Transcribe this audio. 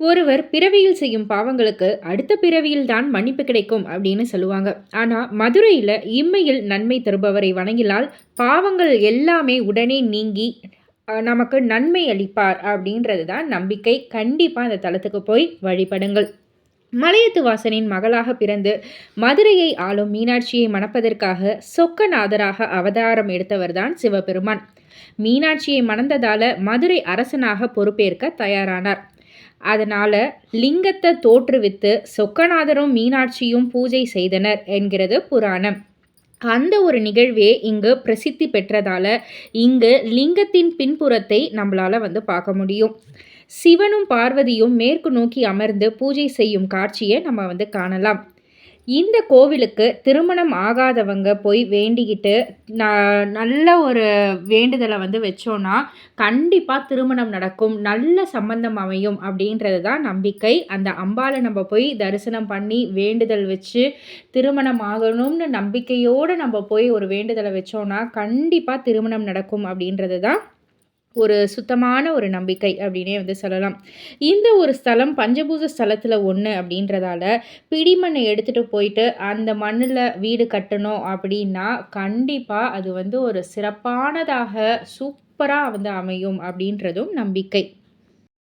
ஒருவர் பிறவியில் செய்யும் பாவங்களுக்கு அடுத்த பிறவியில் தான் மன்னிப்பு கிடைக்கும் அப்படின்னு சொல்லுவாங்க. ஆனால் மதுரையில் இம்மையில் நன்மை தருபவரை வணங்கினால் பாவங்கள் எல்லாமே உடனே நீங்கி நமக்கு நன்மை அளிப்பார் அப்படின்றது தான் நம்பிக்கை. கண்டிப்பாக அந்த தலத்துக்கு போய் வழிபடுங்கள். மலையத்து வாசனின் மகளாக பிறந்து மதுரையை ஆளும் மீனாட்சியை மணப்பதற்காக சொக்கநாதராக அவதாரம் எடுத்தவர்தான் சிவபெருமான். மீனாட்சியை மணந்ததால மதுரை அரசனாக பொறுப்பேற்க தயாரானார். அதனால் லிங்கத்தை தோற்றுவித்து சொக்கநாதரும் மீனாட்சியும் பூஜை செய்தனர் என்கிறது புராணம். அந்த ஒரு நிகழ்வே இங்கு பிரசித்தி பெற்றதால இங்கு லிங்கத்தின் பின்புறத்தை நம்மளால் வந்து பார்க்க முடியும். சிவனும் பார்வதியும் மேற்கு நோக்கி அமர்ந்து பூஜை செய்யும் காட்சியை நம்ம வந்து காணலாம். இந்த கோவிலுக்கு திருமணம் ஆகாதவங்க போய் வேண்டிக்கிட்டு நல்ல ஒரு வேண்டுதலை வந்து வச்சோன்னா கண்டிப்பாக திருமணம் நடக்கும் நல்ல சம்பந்தம் அமையும் அப்படின்றது தான் நம்பிக்கை. அந்த அம்பாளை நம்ம போய் தரிசனம் பண்ணி வேண்டுதல் வச்சு திருமணம் ஆகணும்னு நம்பிக்கையோடு நம்ம போய் ஒரு வேண்டுதலை வச்சோன்னா கண்டிப்பாக திருமணம் நடக்கும் அப்படின்றது தான் ஒரு சுத்தமான ஒரு நம்பிக்கை அப்படின்னே வந்து சொல்லலாம். இந்த ஒரு ஸ்தலம் பஞ்சபூத ஸ்தலத்தில் ஒன்று அப்படின்றதால பிடிமண்ணை எடுத்துகிட்டு போயிட்டு அந்த மண்ணில் வீடு கட்டணும் அப்படின்னா கண்டிப்பாக அது வந்து ஒரு சிறப்பானதாக சூப்பராக வந்து அமையும் அப்படின்றதும் நம்பிக்கை.